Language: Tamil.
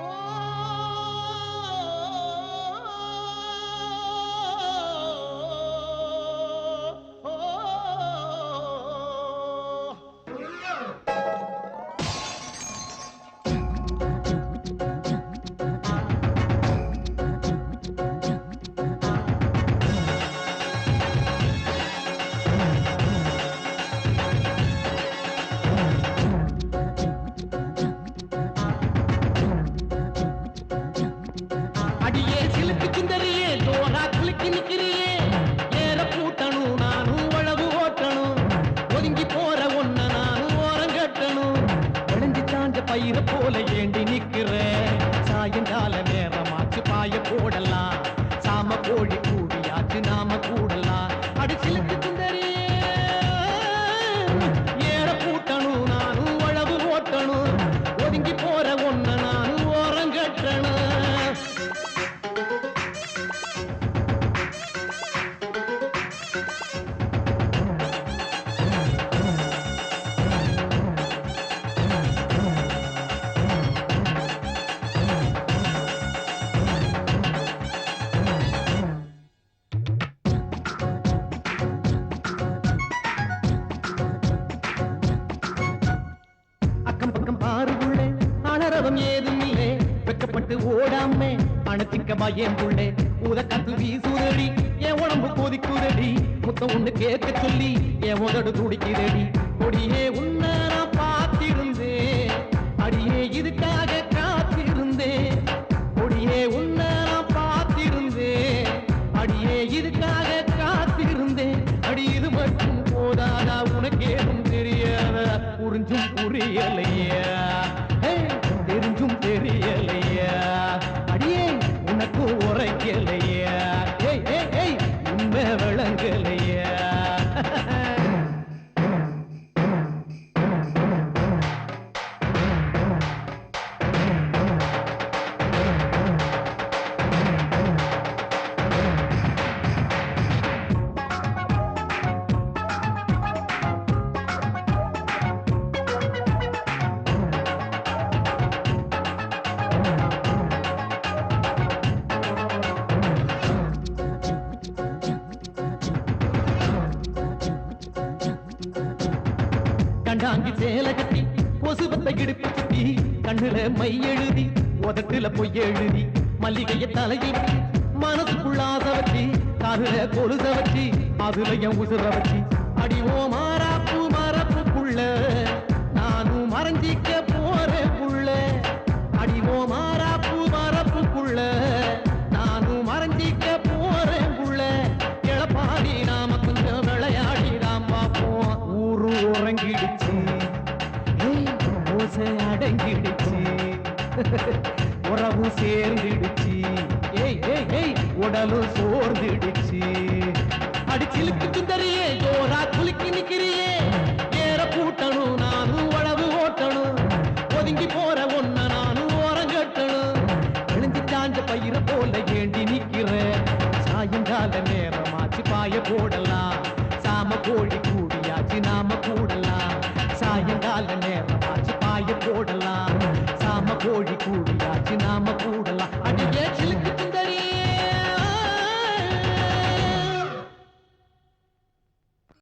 Oh! அடியே சிலுக்கு சுந்தரியே ஜோரா குலுக்கி நிக்கிறியே. ஏற பூட்டணும் நானும் உழவு ஓட்டணும். ஒதுங்கி போற ஒன்ன நானும் ஓரம் கட்டணும். ஒளிஞ்சு தாண்ட பயிர போல ஏண்டி நிக்கிறேன் சாயங்கால நேரமாச்சு பாய போடலாம். சாம கோழி கூடியாச்சு நாம கூட வெக்கப்பட்டு ஓடாம அணைச்சிக்க என் புள்ளே? ஊத கத்து வீசுதடி என் உடம்பு கொதிக்குதடி. முத்தம் ஒண்ணு கேட்க சொல்லி என் உதடு துடிக்குதடி. கொடியே உன்னை நான் பார்த்திருந்தேன். அடியே இதுக்காக காத்திருந்தேன். கண்டாங்கி சேலை கட்டி கொசுபத்தை இடுப்பு சுத்தி கண்ணுல மை எழுதி உதட்டுல பொய் எழுதி மல்லிகைய தலையில் மனசுக்குள்ளாத வச்சு காதுல கொலுச வச்சு அதுல என் உசுர வச்சு. அடிவோ மாறாப்பு மரப்புக்குள்ள நானும் மறைஞ்சிக்க போறேன் புள்ள. அடிவோ மாறாப்பு மரப்புக்குள்ள நானும் மறைஞ்சிக்க போறேன் புள்ள. எழப்பாடி நாம கொஞ்சம் விளையாடி நாம் பார்ப்போம் ஊரு உறங்கிடுச்சு. உறவு சேர்ந்துடுச்சு. ஏய் ஏய் ஏய். உடலும் சோர்ந்துடுச்சு. அடிச்சிலுக்கு சுந்தரியே ஜோரா குலுக்கி நிக்கிறியே. ஏற பூட்டணும் நானும் உழவு ஓட்டணும். ஒதுங்கி போற ஒன்ன நானும் ஓரம் கட்டணும். விழுந்து சாஞ்ச பயிர போல ஏண்டி நிக்கிறேன் சாயங்கால நேரமாச்சு பாய போடலாம். சாம கோழி கூடியாச்சு நாம கூடலாம்.